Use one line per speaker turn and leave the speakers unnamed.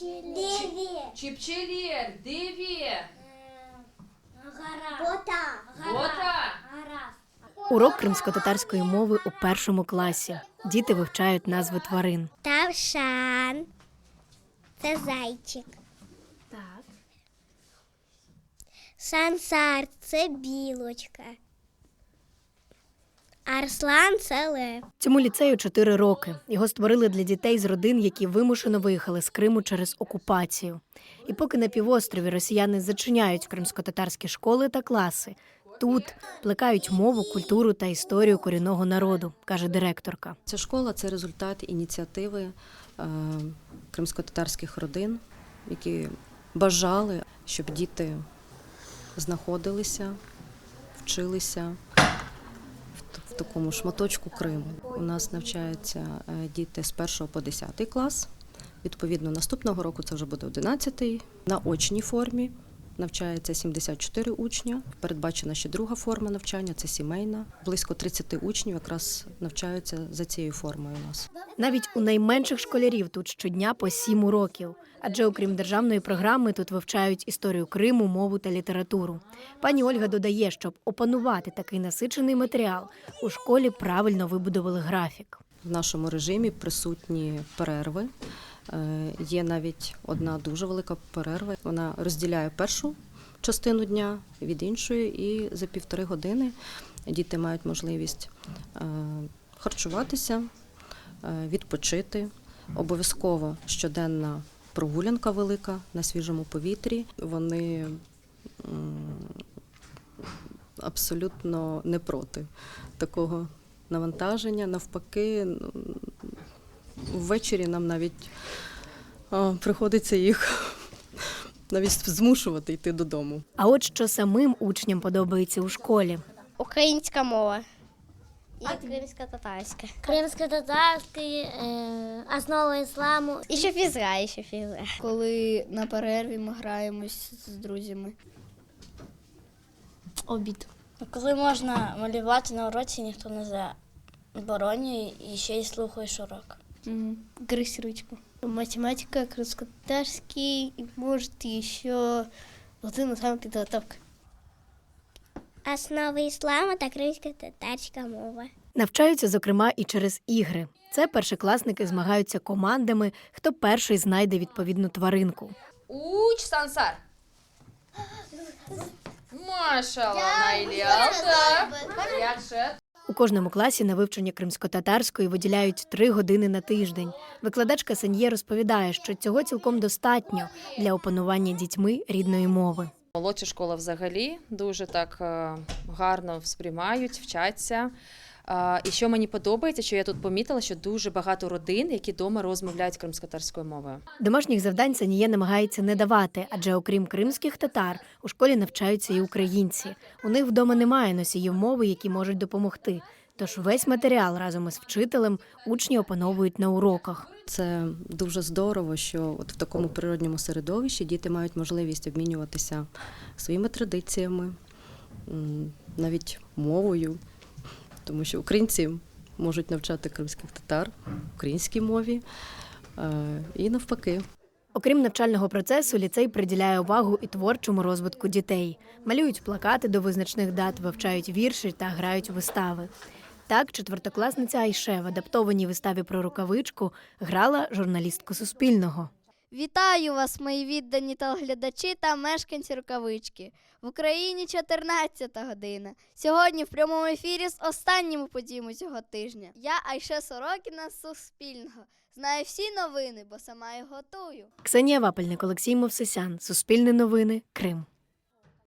Деві.
Чіпчелєр, диві,
Гара. Бота.
бота.
Гара.
Урок кримсько-татарської мови у першому класі. Діти вивчають назви тварин.
Тавшан. Це зайчик.
Так.
Сансар це білочка. Арслан це лев.
Цьому ліцею 4 роки. Його створили для дітей з родин, які вимушено виїхали з Криму через окупацію. І поки на півострові росіяни зачиняють кримсько-татарські школи та класи, тут плекають мову, культуру та історію корінного народу, каже директорка.
Ця школа це результат ініціативи е, кримсько-татарських родин, які бажали, щоб діти знаходилися, вчилися в, такому шматочку Криму. У нас навчаються е, діти з 1 по 10 клас. Відповідно, наступного року це вже буде 11 на очній формі. Навчається 74 учня. Передбачена ще друга форма навчання це сімейна. Близько 30 учнів якраз навчаються за цією формою у нас.
Навіть у найменших школярів тут щодня по сім уроків. Адже окрім державної програми, тут вивчають історію Криму, мову та літературу. Пані Ольга додає, щоб опанувати такий насичений матеріал, у школі правильно вибудували графік.
В нашому режимі присутні перерви. Е, Є навіть одна дуже велика перерва. Вона розділяє першу частину дня від іншої, і за півтори години діти мають можливість е, харчуватися, е, відпочити. Обов'язково щоденна прогулянка велика на свіжому повітрі. Вони абсолютно не проти такого навантаження. Навпаки, ввечері нам навіть а, приходиться їх навіть змушувати йти додому.
А от що самим учням подобається у школі.
Українська мова. І кримська татарська. Кримська татарська, основа ісламу. І ще фізра, і ще фізра.
Коли на перерві ми граємось з друзями.
Обід. Коли можна малювати на уроці, ніхто не заборонює і ще й слухаєш урок.
Гризь ручку. Математика, кримськотарський і може ще година саме підготовка.
Основа ісламу та кримська татарська мова.
Навчаються, зокрема, і через ігри. Це першокласники змагаються командами, хто перший знайде відповідну тваринку.
Уч, сансар. Машала, Найлята.
У кожному класі на вивчення кримсько-татарської виділяють три години на тиждень. Викладачка Сен'є розповідає, що цього цілком достатньо для опанування дітьми рідної мови.
Молодша школа взагалі дуже так е, гарно сприймають, вчаться. І що мені подобається, що я тут помітила, що дуже багато родин, які вдома розмовляють кримськотарською мовою.
Домашніх завдань Саніє намагається не давати, адже окрім кримських татар у школі навчаються і українці. У них вдома немає носіїв мови, які можуть допомогти. Тож весь матеріал разом із вчителем учні опановують на уроках.
Це дуже здорово, що от в такому природньому середовищі діти мають можливість обмінюватися своїми традиціями, навіть мовою, тому що українці можуть навчати кримських татар українській мові е, і навпаки.
Окрім навчального процесу, ліцей приділяє увагу і творчому розвитку дітей. Малюють плакати до визначних дат, вивчають вірші та грають вистави. Так, четвертокласниця Айше в адаптованій виставі про рукавичку грала журналістку Суспільного.
Вітаю вас, мої віддані телеглядачі та мешканці рукавички. В Україні 14 година. Сьогодні в прямому ефірі з останніми подіями цього тижня. Я Айше Сорокіна з Суспільного. Знаю всі новини, бо сама їх готую.
Ксенія Вапельник, Олексій Мовсисян, Суспільне новини, Крим.